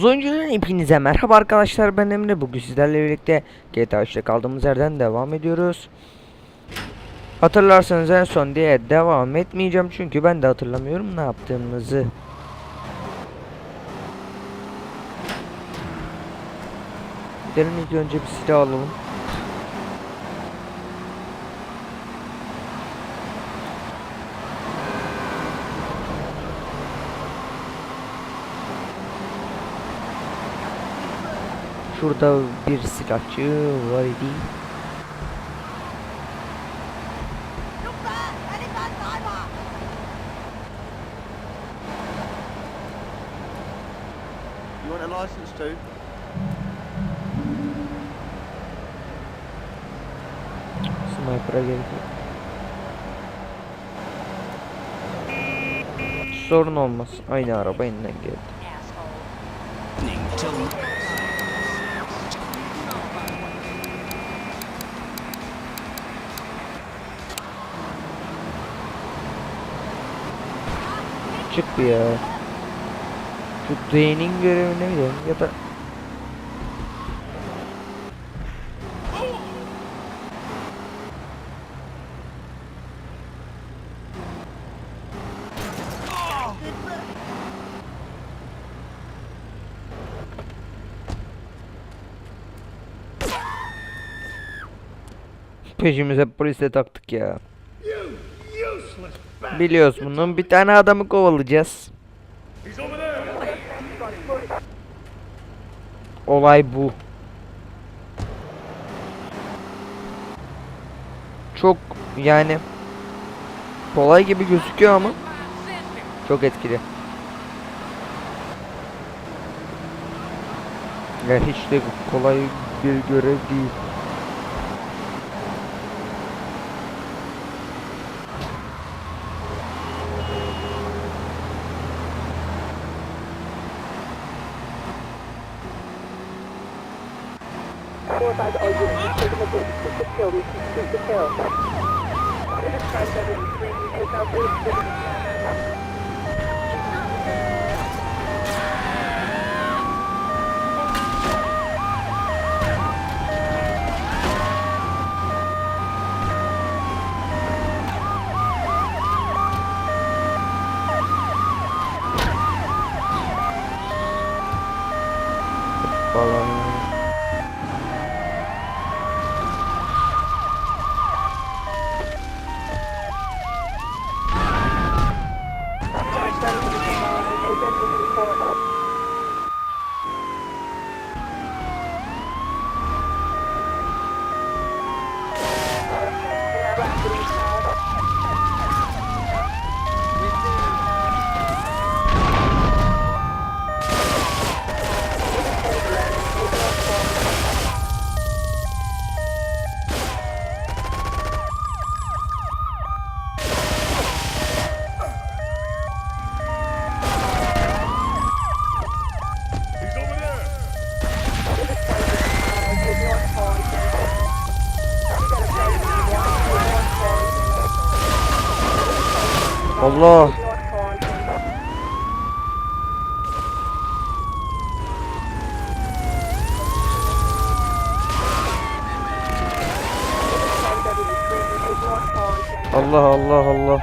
Muz oyuncuların hepinize merhaba arkadaşlar ben Emre bugün sizlerle birlikte GTA 3'te kaldığımız yerden devam ediyoruz. Hatırlarsanız en son diye devam etmeyeceğim çünkü ben de hatırlamıyorum ne yaptığımızı. Gidelim ilk önce bir silah alalım. Şurada bir silahçı var idi. You want a license too? Sniper'a gerek yok. Sorun olmaz. Aynı araba elinden geldi. Çık bir ya. Şu Dane'in görevine gidelim ya da peşimize polisle taktık ya. Biliyoruz bunun bir tane adamı kovalayacağız. Olay bu. Çok yani kolay gibi gözüküyor ama çok etkili. Ya hiç de kolay bir görev değil. Allah. Allah Allah Allah.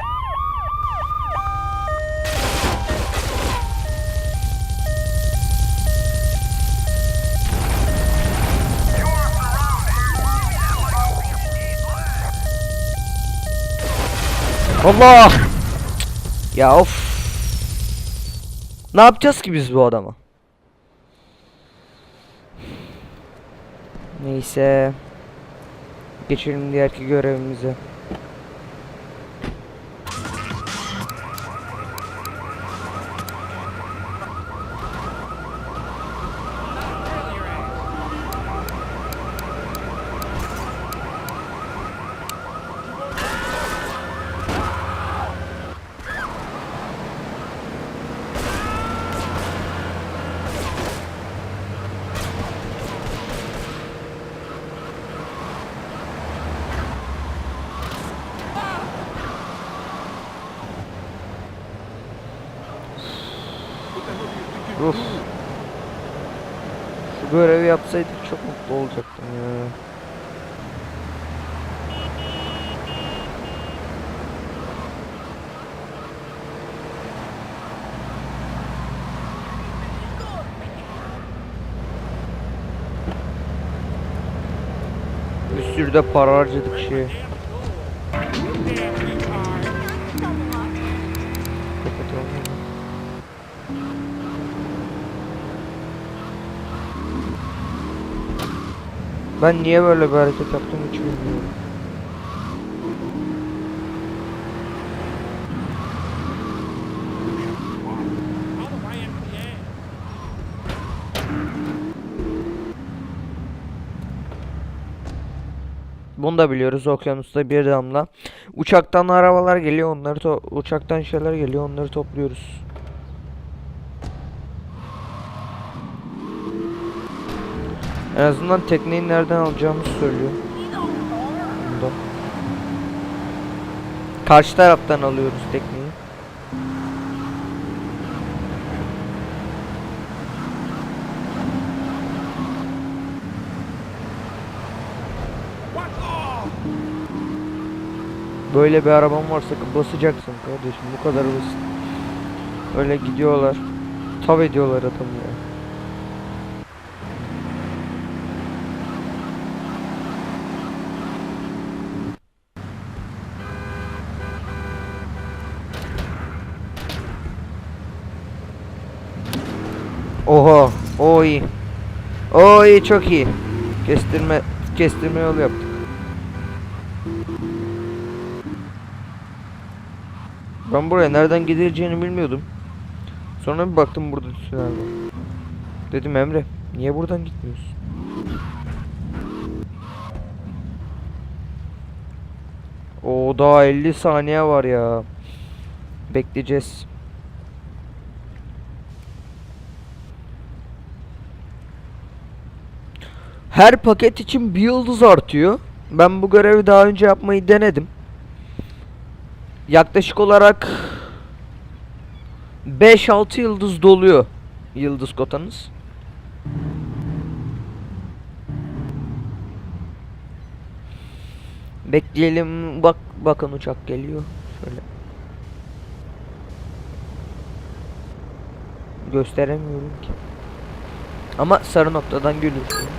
Allah! Ya of. Ne yapacağız ki biz bu adama? Neyse. Geçelim diğerki görevimize. Bu görevi yapsaydık çok mutlu olacaktım ya. Bir sürü de para harcadık şey. Ben niye böyle bir hareket yaptım hiç bilmiyorum. Bunu da biliyoruz okyanusta bir damla. Uçaktan arabalar geliyor onları uçaktan şeyler geliyor onları topluyoruz. En azından tekneyi nereden alacağımızı söylüyor. Bunda. Karşı taraftan alıyoruz tekneyi. Böyle bir araban varsa basacaksın kardeşim bu kadar basit. Öyle gidiyorlar. Tav ediyorlar adamı ya. Oha, o iyi. O iyi, çok iyi. Kestirme, kestirme yolu yaptık. Ben buraya nereden gidileceğini bilmiyordum. Sonra bir baktım burada tünel var. Dedim Emre, niye buradan gitmiyorsun? O daha 50 saniye var ya. Bekleyeceğiz. Her paket için bir yıldız artıyor. Ben bu görevi daha önce yapmayı denedim. Yaklaşık olarak 5-6 yıldız doluyor yıldız kotanız. Bekleyelim. Bak bakın uçak geliyor. Şöyle. Gösteremiyorum ki. Ama sarı noktadan görürsünüz.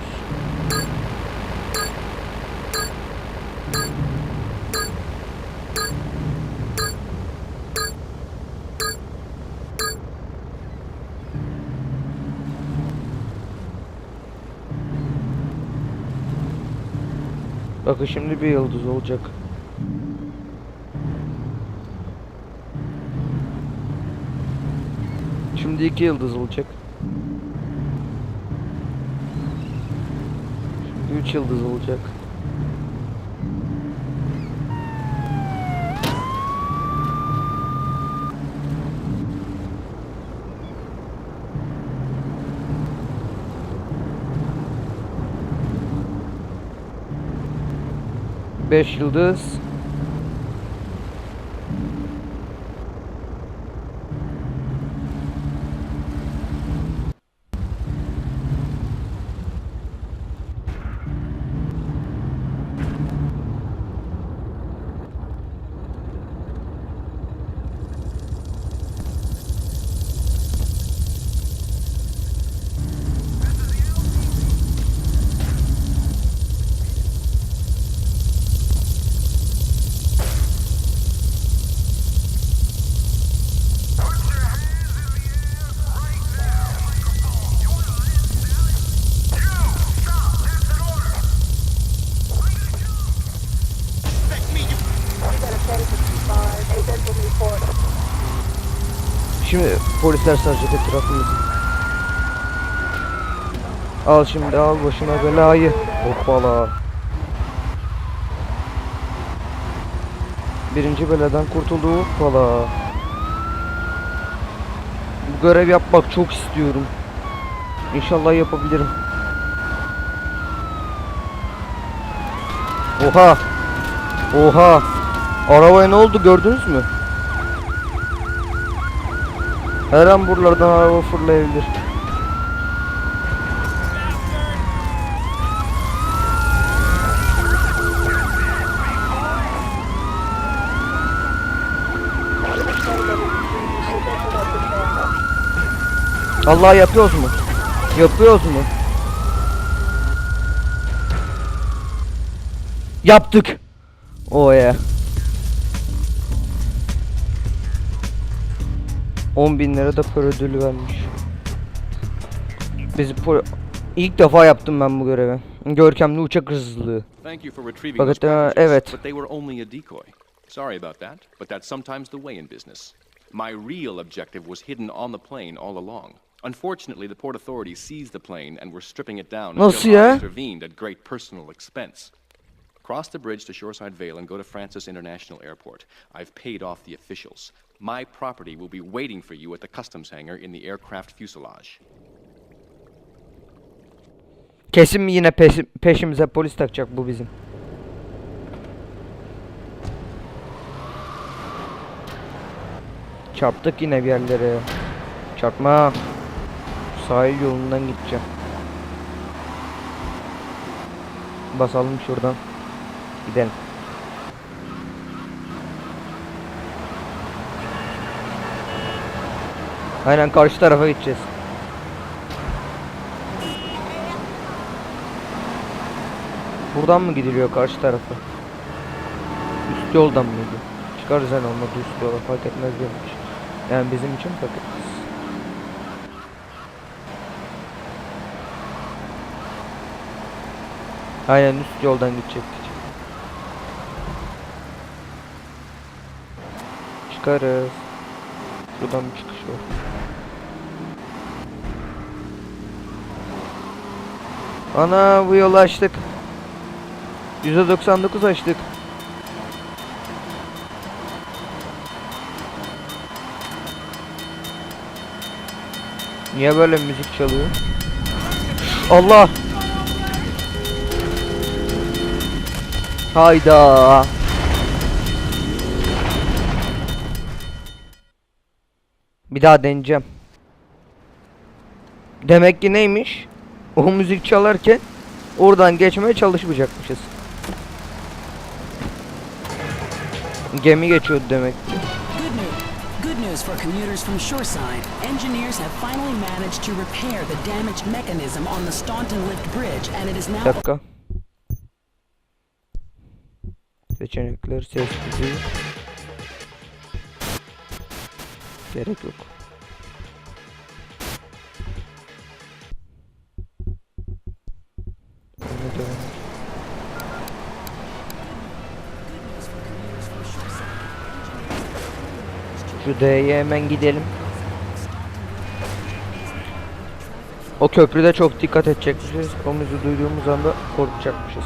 Bakın şimdi bir yıldız olacak. Şimdi iki yıldız olacak. Şimdi üç yıldız olacak. Beş yıldız. Şimdi polisler saracak etrafımızı. Al şimdi al başına belayı. Hoppala. Birinci beladan kurtuldu hoppala. Bu görev yapmak çok istiyorum. İnşallah yapabilirim. Oha. Oha. Arabaya ne oldu gördünüz mü? Her an buralardan araba fırlayabilir. Allah yapıyoruz mu? Yapıyoruz mu? Yaptık. Oh yeah. 10 bin lira da para ödülü vermiş. Biz pro... İlk defa yaptım ben bu görevi. Görkemli uçak hırsızlığı. Fakat, e, evet. Sorry about that, but that's sometimes the way in business. My real objective was hidden on the plane all along. Unfortunately, the port authorities seized the plane and were stripping it down until I intervened at great personal expense. Cross the bridge to Shoreside Vale and go to Francis International Airport. I've paid off the officials. My property will be waiting for you at the customs hangar in the aircraft fuselage. Kesin yine peşi- peşimize polis takacak bu bizim. Çarptık yine bir yerlere. Çarpma. Sahil yolundan gideceğim. Basalım şuradan. Gidelim. Aynen karşı tarafa gideceğiz. Buradan mı gidiliyor karşı tarafa? Üst yoldan mıydı? Çıkarız yani olmadı üst yola fark etmez diyormuş. Yani bizim için fark etmez. Aynen üst yoldan gidecektik. Çıkarız. Buradan bir çıkış var. Ana bu yolu açtık. %99 açtık. Niye böyle müzik çalıyor? Allah! Hayda! Bir daha deneyeceğim. Demek ki neymiş? O müzik çalarken oradan geçmeye çalışmayacakmışız. Gemi geçiyordu demek ki. Good news. For commuters from Shoreside. Engineers have finally managed to repair the damaged mechanism on the Staunton Lift Bridge, and it is now dakika. Seçenekler sessiz. Gerek yok. Şu D'ye hemen gidelim. O köprüde çok dikkat edecekmişiz. O müziği duyduğumuz anda korkacakmışız.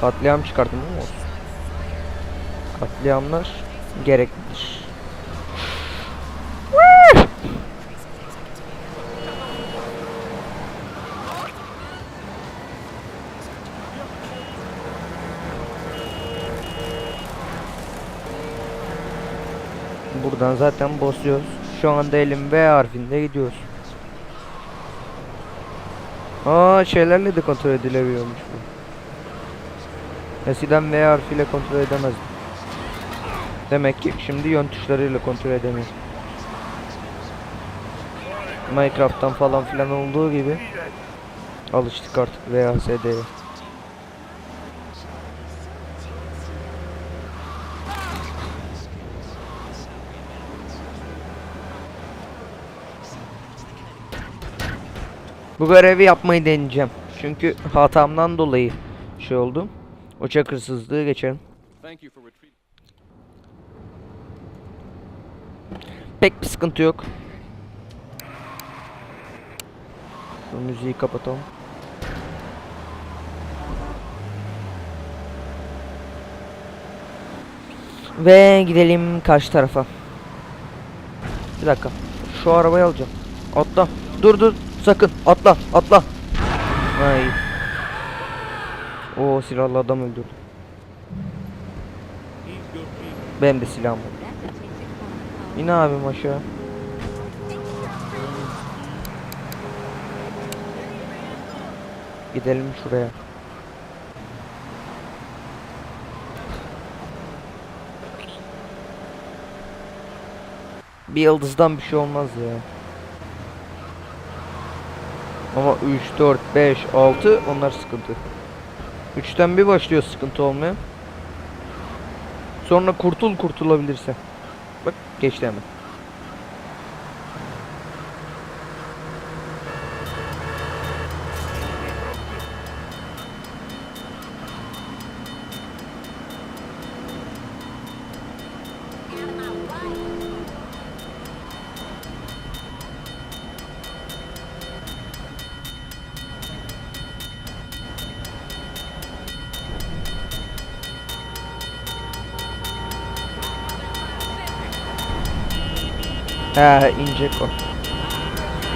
Katliam çıkarttım değil mi? Katliamlar gereklidir. Buradan zaten basıyoruz. Şu anda elim V harfinde gidiyoruz. Aa şeylerle de kontrol edilebiliyormuş bu. Eskiden V harfiyle kontrol edemezdim. Demek ki şimdi yön tuşlarıyla kontrol edemiyorum. Minecraft'tan falan filan olduğu gibi alıştık artık VHS'ye. Bu görevi yapmayı deneyeceğim. Çünkü hatamdan dolayı şey oldu. Uçak hırsızlığı geçelim. Thank you for retrieving. Pek bir sıkıntı yok. Şu müziği kapatalım. Ve gidelim karşı tarafa. Bir dakika. Şu arabayı alacağım. Atla. Dur dur. Sakın. Atla. Atla. Ay. O silahlı adam öldürdü. Benim de silahım var. İn abim aşağı. Gidelim şuraya. Bir yıldızdan bir şey olmaz ya. Ama 3, 4, 5, 6 onlar sıkıntı. 3'ten bir başlıyor sıkıntı olmaya. Sonra kurtul kurtulabilirse. Geçti hemen. He inecek o.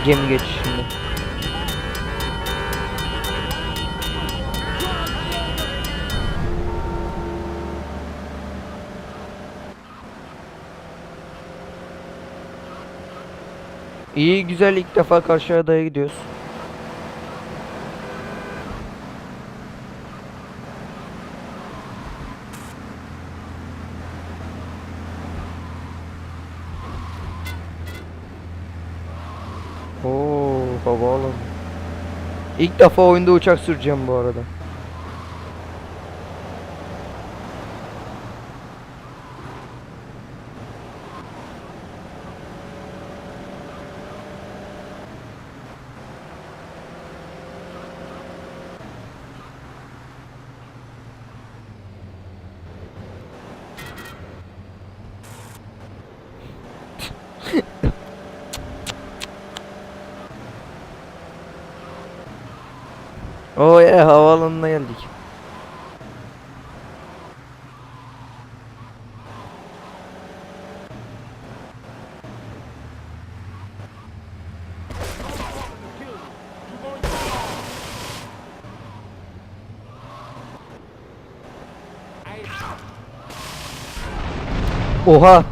Gemi geçişinde. İyi güzel ilk defa karşı adaya gidiyoruz. Oo, havaalanı. İlk defa oyunda uçak süreceğim bu arada. Oo ya havaalanına geldik. Oha.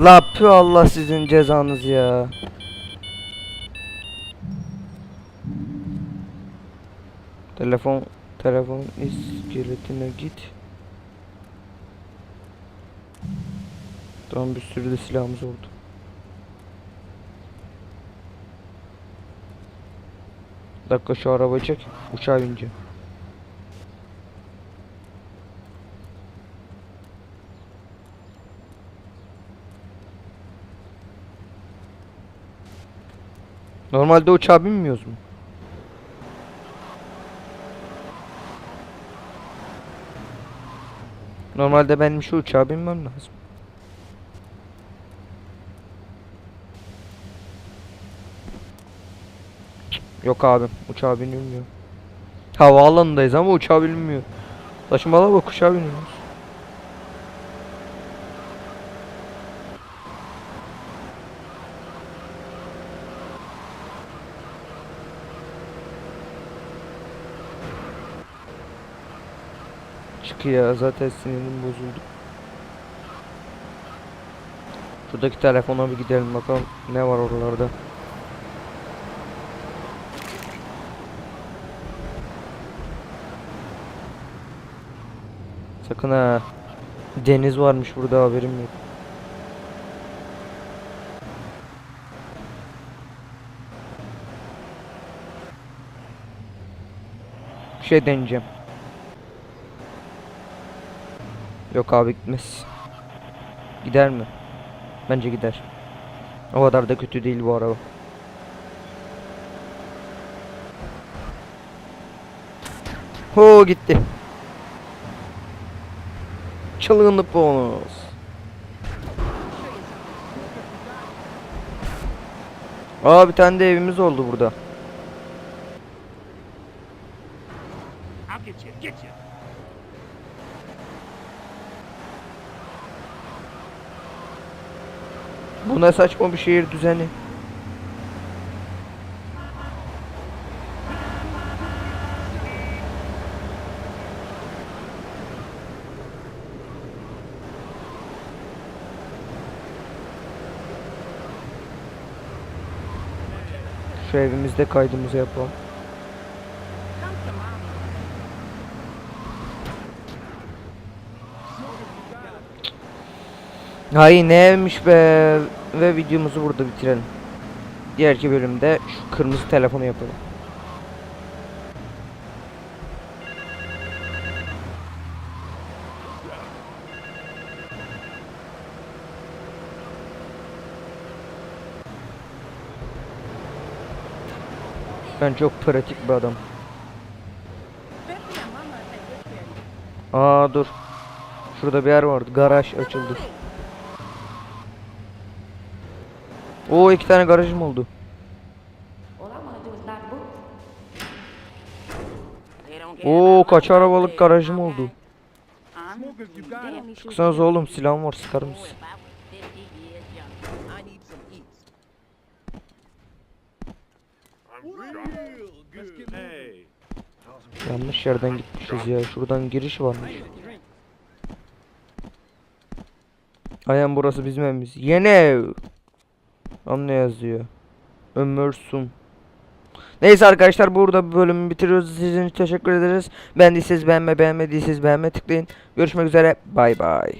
La pü Allah sizin cezanız ya. Telefon telefon iskeletine git. Tamam bir sürü de silahımız oldu. Bir dakika şu arabayı çek. Uçağa bineceğim. Normalde uçağa binmiyoruz mu? Normalde benim şu uçağa binmem lazım. Yok abim uçağa binilmiyor. Havaalanındayız ama uçağa binilmiyor. Saçmalama bak uçağa biniyoruz. Çık ya zaten sinirim bozuldu. Şuradaki telefona bir gidelim bakalım ne var oralarda. Sakın ha. Deniz varmış burada haberim yok. Bir şey deneyeceğim. Yok abi gitmez. Gider mi? Bence gider. O kadar da kötü değil bu araba. Ho gitti. Çılgınlık bonus. Aa bir tane de evimiz oldu burada. I'll get you, get you. Bu ne saçma bir şehir düzeni. Şu evimizde kaydımızı yapalım. Hay neymiş be ve videomuzu burada bitirelim. Diğerki bölümde şu kırmızı telefonu yapalım. Ben çok pratik bir adam. Aa dur. Şurada bir yer vardı. Garaj açıldı. Oo iki tane garajım oldu. Oo kaç arabalık garajım oldu. Çıksanız oğlum silahım var sıkar mısın? Yanlış yerden gitmişiz ya. Şuradan giriş varmış. Aynen burası bizim evimiz. Yeni ev. Lan ne yazıyor? Ömürsün. Neyse arkadaşlar burada bu bölümü bitiriyoruz. Sizin için teşekkür ederiz. Beğendiyseniz beğenme, beğenmediyseniz beğenme tıklayın. Görüşmek üzere. Bay bay.